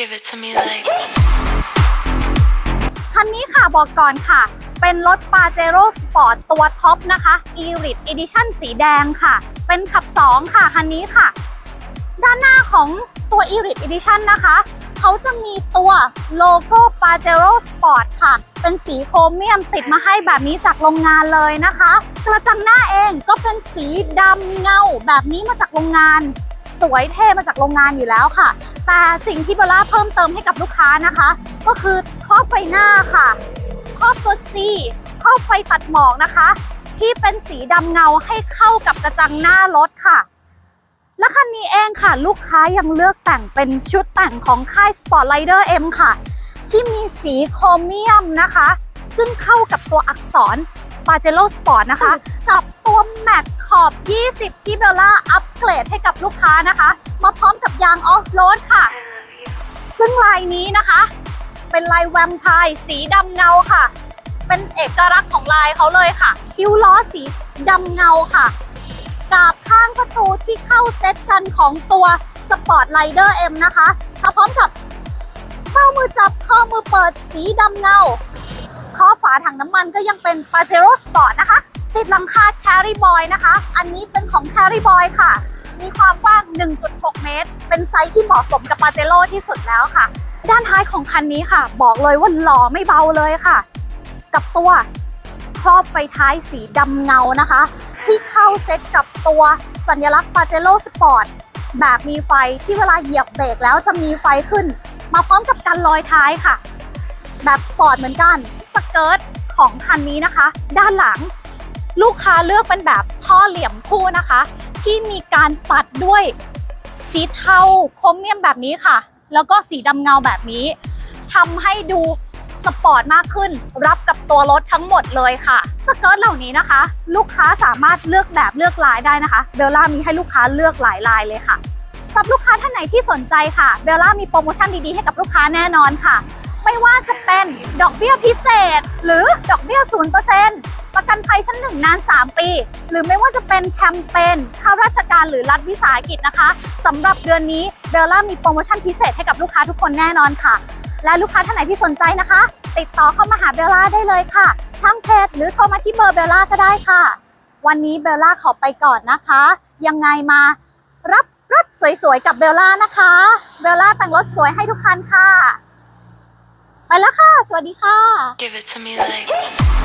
Give it to me like. คันนี้ค่ะบอกก่อนค่ะ เป็นรถ Pajero Sport ตัวท็อปนะคะ e-rit Edition สีแดงค่ะ เป็นขับ 2 ค่ะ คันนี้ค่ะ ด้านหน้าของตัว e-rit Edition นะคะ เขาจะมีตัวโลโก้ Pajero Sport ค่ะ เป็นสีโครเมียมติดมาให้แบบนี้จากโรงงานเลยนะคะ กระจังหน้าเองก็เป็นสีดำเงาแบบนี้มาจากโรงงาน สวยเท่มาจากโรงงานอยู่แล้วค่ะ แต่สิ่งที่เบลล่าเพิ่มเติมให้กับลูกค้านะคะ ก็คือครอบไฟหน้าค่ะครอบตัว C ครอบไฟตัดหมอกนะคะ ที่เป็นสีดำเงาให้เข้ากับกระจังหน้ารถค่ะ และคันนี้เองค่ะ ลูกค้ายังเลือกแต่งเป็นชุดแต่งของค่าย Sportlider M ค่ะ ที่มีสีโครเมียมนะคะ ซึ่งเข้ากับตัวอักษร p a j e r o Sport นะคะกับ ตัวแม็กขอบ 20 ที่เบลล่าอัปเกรดให้กับลูกค้านะคะ มาพร้อมกับยางออฟโรดค่ะ ซึ่งลายนี้นะคะ เป็นลายแวมไพร์สีดำเงาค่ะ เป็นเอกลักษณ์ของลายเขาเลยค่ะคิ้วล้อสีดำเงาค่ะกาบข้างประตูที่เข้าเซตกันของตัว Sport Rider M นะคะมาพร้อมกับข้อมือจับข้อมือเปิดสีดำเงาข้อฝาถังน้ำมันก็ยังเป็น Pajero Sport นะคะ ติดหลังคา Carry Boy นะคะ อันนี้เป็นของ Carry Boy ค่ะ มีความกว้าง 1.6 เมตร เป็นไซส์ที่เหมาะสมกับ Pajero ที่สุดแล้วค่ะ ด้านท้ายของคันนี้ค่ะ บอกเลยว่าหล่อไม่เบาเลยค่ะ กับตัวครอบไฟท้ายสีดำเงานะคะ ที่เข้าเซ็ตกับตัวสัญลักษณ์ Pajero Sport แบบมีไฟที่เวลาเหยียบเบรกแล้วจะมีไฟขึ้น มาพร้อมกับกันลอยท้ายค่ะ แบบสปอร์ตเหมือนกันสเกิร์ตของคันนี้นะคะ ด้านหลัง ลูกค้าเลือกเป็นแบบท่อเหลี่ยมคู่นะคะ ที่มีการปัดด้วยสีเทาโครเมียมแบบนี้ค่ะ แล้วก็สีดำเงาแบบนี้ทำให้ดูสปอร์ตมากขึ้น รับกับตัวรถทั้งหมดเลยค่ะ สเกิร์ตเหล่านี้นะคะ ลูกค้าสามารถเลือกแบบเลือกลายได้นะคะเบลล่ามีให้ลูกค้าเลือกหลายลายเลยค่ะสำหรับลูกค้าท่านไหนที่สนใจค่ะเบลล่ามีโปรโมชั่นดีๆให้กับลูกค้าแน่นอนค่ะ ไม่ว่าจะเป็นดอกเบี้ยพิเศษ หรือดอกเบี้ย0% ประกันภัยชั้นหนึ่งนาน 3 ปี หรือไม่ว่าจะเป็นแคมเปญข้าราชการหรือรัฐวิสาหกิจนะคะสำหรับเดือนนี้เบลล่ามีโปรโมชั่นพิเศษให้กับลูกค้าทุกคนแน่นอนค่ะ และลูกค้าท่านไหนที่สนใจนะคะ ติดต่อเข้ามาหาเบลล่าได้เลยค่ะทางเพจหรือโทรมาที่เบอร์เบลล่าก็ได้ค่ะ วันนี้เบลล่าขอไปก่อนนะคะ ยังไงมารับรถสวยๆกับเบลล่านะคะเบลล่าแต่งรถสวยให้ทุกคันค่ะ ไปแล้วค่ะ สวัสดีค่ะ Give it to me like.